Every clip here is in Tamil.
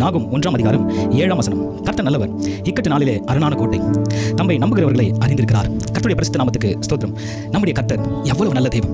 நாகும் ஒன்றாம் அதிகாரம் ஏழாம் வசனம். கர்த்த நல்லவர் இக்கட்டு நாளிலே அரணான கோட்டை. தம்பை நம்புகிறவர்களை அறிந்திருக்கிறார். கர்த்தருடைய பரிசுத்த நாமத்துக்கு ஸ்தோத்திரம். நம்முடைய கத்தர் எவ்வளவு நல்ல தேவன்.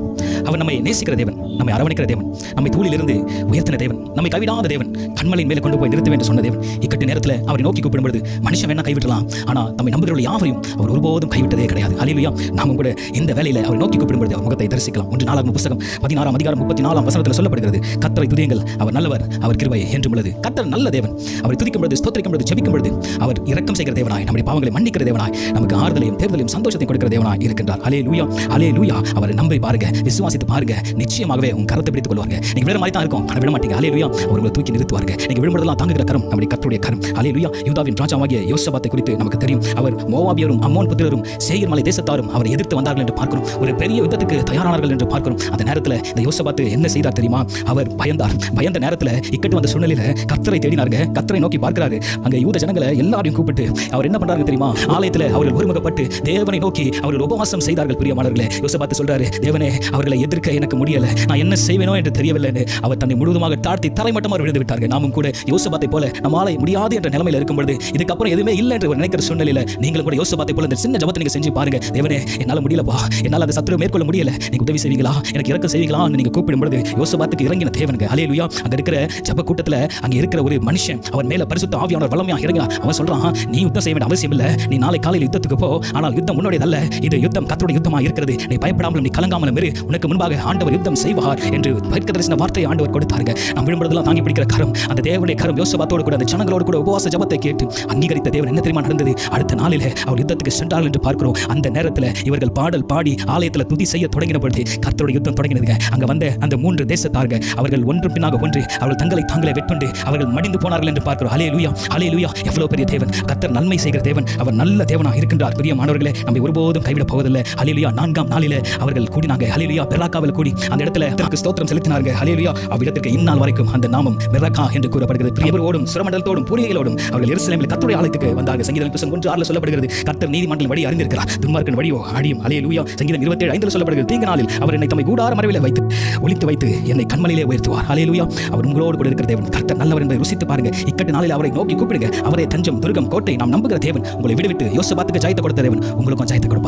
அவர் நம்மை நேசிக்கிற தேவன் நம்மை அரவணைக்கிற தேவன் நம்மை தூளிலிருந்து உயர்த்தின தேவன் நம்மை கைவிடாத தேவன் கண்மலையின் மேலே கொண்டு போய் நிறுத்த வேண்டும் சொன்ன தேவன் இக்கட்டு நேரத்தில் அவரை நோக்கி கூப்பிடும்பொழுது மனுஷன் வேணா கைவிடலாம். ஆனால் நம்மை நம்புகிற யாவையும் அவர் ஒருபோதும் கைவிட்டதே கிடையாது. அலையிலையா நாமும் கூட இந்த வேலையில் அவரை நோக்கி கூப்பிடும் பொழுது அவர் முகத்தை தரிசிக்கலாம். ஒன்று நாலாம் புத்தகம் பதினாறாம் அதிகாரம் முப்பத்தி நாலாம் வசனத்தில் சொல்லப்படுகிறது. கத்தரை துதியுங்கள் அவர் நல்லவர் அவர் கிருபை என்றும் உள்ளது கத்தர் நல்ல தேவன். அவரை துதிக்கும் பொழுது ஸ்தோத்திரிக்கும் பொழுது ஜெபிக்கும் பொழுது அவர் இரக்கம் செய்கிற தேவனாய் நம்முடைய பாவங்களை மன்னிக்கிற தேவனாய் நமக்கு ஆறுதலையும் தேர்தலையும் நடத்தி கொடுக்கிற தேவனாய் இருக்கின்றார். அலே லூயா அலே லூயா அவரை நம்பி பாருங்க விசுவாசித்து பாருங்க. நிச்சயமாகவே உங்க கரத்தை பிடித்துக் கொள்வாங்க நீங்க விட மாதிரி தான் இருக்கும். ஆனால் விட மாட்டீங்க. அலே லூயா அவர்களை தூக்கி நிறுத்துவாங்க நீங்க விழும்புறதெல்லாம் தாங்குகிற கரம் நம்முடைய கர்த்தருடைய கரம். அலே லூயா யூதாவின் ராஜாவாகிய யோசபாத்தை குறித்து நமக்கு தெரியும். அவர் மோவாபியரும் அம்மோன் புத்திரரும் சேயர் மலை தேசத்தாரும் அவரை எதிர்த்து வந்தார்கள் என்று பார்க்கிறோம். ஒரு பெரிய யுத்தத்துக்கு தயாரானார்கள் என்று பார்க்கிறோம். அந்த நேரத்தில் இந்த யோசபாத்து என்ன செய்தார் தெரியுமா? அவர் பயந்தார். பயந்த நேரத்தில் இக்கட்டு வந்த சூழ்நிலையில கத்தரை தேடினாருங்க. கத்தரை நோக்கி பார்க்கிறாரு. அங்க யூத ஜனங்களை எல்லாரையும் கூப்பிட்டு அவர் என்ன பண்ணுறாங்க தெரியுமா? ஆலயத்தில் அவர்கள் ஒருமுகப்பட்டு தேவனை நோக்கி அவர்கள் உபவாசம் செய்தார்கள் பிரியமானவர்களே. யோசபாத்து சொல்றாரு தேவனே அவர்களை எதிர்க்க எனக்கு முடியல. நான் என்ன செய்வேனோ என்று தெரியவில்லைன்னு. அவர் தன்னை முழுவதுமாக தாழ்த்தி தரைமட்டமாக விழுந்து விட்டார்கள். நாமும் கூட யோசபாத்தை போல நம்மளால முடியாது என்ற நிலைமையில் இருக்கும் பொழுது இதுக்கப்புறம் எதுவுமே இல்லை என்று நினைக்கிற சூழ்நிலையில நீங்களும் கூட யோசபாத்தை போல இந்த சின்ன ஜபத்தை நீங்க செஞ்சு பாருங்க. தேவனே என்னால முடியலப்பா. என்னால் அந்த சத்துரு மேற்கொள்ள முடியல. நீங்க உதவி செய்வீங்களா? எனக்கு இறக்க செய்வீங்களா நீங்க கூப்பிடும் பொழுது யோசபாத்துக்கு இறங்கின தேவனுங்க. அலேலுயா அங்க இருக்கிற ஜப கூட்டத்துல அங்க இருக்கிற ஒரு மனுஷன் அவன் மேல பரிசுத்த ஆவியானவர் வல்லமையாக இறங்கினா அவன் சொல்றான் நீ யுத்தம் செய்ய வேண்டிய அவசியம் இல்ல. நீ நாளை காலையில் யுத்தத்துக்கு போ. ஆனால் யுத்தம் அல்ல. இது யுத்தம் கத்தருடைய யுத்தமா இருக்கிறது. நீ பயப்படாமலும் நீ கலங்காமலும் இரு. உனக்கு முன்பாக ஆண்டவர் யுத்தம் செய்வார் என்று தரிசன வார்த்தையை ஆண்டவர் கொடுத்தாருங்க. நம் விழும்புறதெல்லாம் தாங்கி பிடிக்கிற கரம். அந்த தேவனுடைய கரம் யோசபாத்தோடு கூட அந்த ஜனங்களோடு கூட உபவாச ஜபத்தை கேட்டு அங்கீகரித்த தேவன் என்ன தெரியுமா நடந்தது? அடுத்த நாளில் அவர் யுத்தத்துக்கு சென்றார்கள் என்று பார்க்கிறோம். அந்த நேரத்தில் இவர்கள் பாடல் பாடி ஆலயத்தில் துதி செய்ய தொடங்கின பொழுது கத்தோட யுத்தம் தொடங்கினதுங்க. அங்க வந்த அந்த மூன்று தேசத்தார்கள் அவர்கள் ஒன்று பின்னாக ஒன்று அவர்கள் தங்களை தாங்களே வெட்டுண்டு அவர்கள் மடிந்து போனார்கள் என்று பார்க்கிறோம். அலே லூயா அலே லூயா எவ்வளவு பெரிய தேவன். கத்தர் நன்மை செய்கிற தேவன். அவர் நல்ல தேவனாக இருக்கின்றார். பெரிய மாணவர்களே நம்மை ஒருபோதும் கைவிட போவதில்லை. ஹலிலியா நான்காம் நாளில அவர்கள் கூடினாங்க. ஹலிலியா பெர்லாக்காவில் கூடி அந்த இடத்துல தனக்கு ஸ்தோத்திரம் செலுத்தினார்கள். ஹலிலியா அவ்விடத்திற்கு இந்நாள் வரைக்கும் அந்த நாமம் பெராக்கா என்று கூறப்படுகிறது. பிரியவரோடும் சுரமண்டலத்தோடும் பூரியைகளோடும் அவர்கள் எருசலேமில் கத்துடைய ஆலயத்துக்கு வந்தார்கள். சங்கீதம் புத்தகம் ஒன்று ஆறில் சொல்லப்படுகிறது. கர்த்தர் நீதிமன்றம் வழி அறிந்திருக்கிறார். துன்மார்க்கன் வழியோ அடியும். அலிலுயா சங்கீதம் இருபத்தேழு ஐந்தில் சொல்லப்படுகிறது. தீங்கு நாளில் அவர் என்னை தம்மை கூடார மறைவில் வைத்து ஒளித்து வைத்து என்னை கண்மலையிலே உயர்த்துவார். அலிலுயா அவர் உங்களோடு கூட இருக்கிற தேவன். கர்த்தர் நல்லவர் என்பதை ருசித்து பாருங்க. இக்கட்டு நாளில் அவரை நோக்கி கூப்பிடுங்க. அவரே தஞ்சம் துர்கம் கோட்டை நாம் நம்புகிற தேவன். உங்களை விடுவிட்டு யோசபாத்துக்கு ஜாயத்தை கொடுத்த தேவன். உங்களுக்கும் ஜாயத்தை దేవుడు